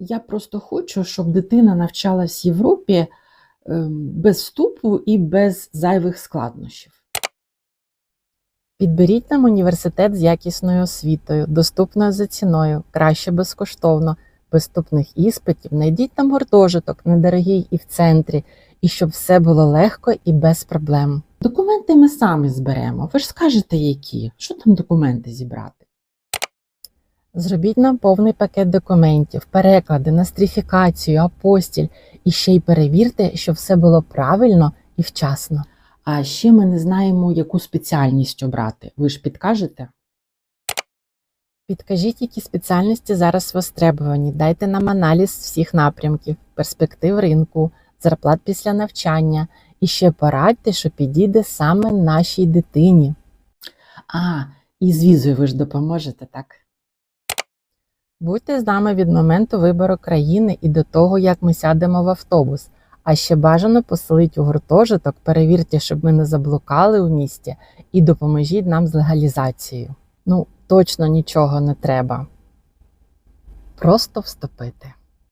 Я просто хочу, щоб дитина навчалась в Європі ем, без вступу і без зайвих складнощів. Підберіть нам університет з якісною освітою, доступною за ціною, краще безкоштовно, без вступних іспитів. Найдіть там гуртожиток, недорогий і в центрі, і щоб все було легко і без проблем. Документи ми самі зберемо. Ви ж скажете, які? Що там документи зібрати? Зробіть нам повний пакет документів, переклади, настріфікацію, апостіль і ще й перевірте, щоб все було правильно і вчасно. А ще ми не знаємо, яку спеціальність обрати. Ви ж підкажете? Підкажіть, які спеціальності зараз востребовані, дайте нам аналіз всіх напрямків, перспектив ринку, зарплат після навчання і ще порадьте, що підійде саме нашій дитині. А, і з візою ви ж допоможете, так? Будьте з нами від моменту вибору країни і до того, як ми сядемо в автобус. А ще бажано поселить у гуртожиток, перевірте, щоб ми не заблукали у місті, і допоможіть нам з легалізацією. Ну, точно нічого не треба. Просто вступити.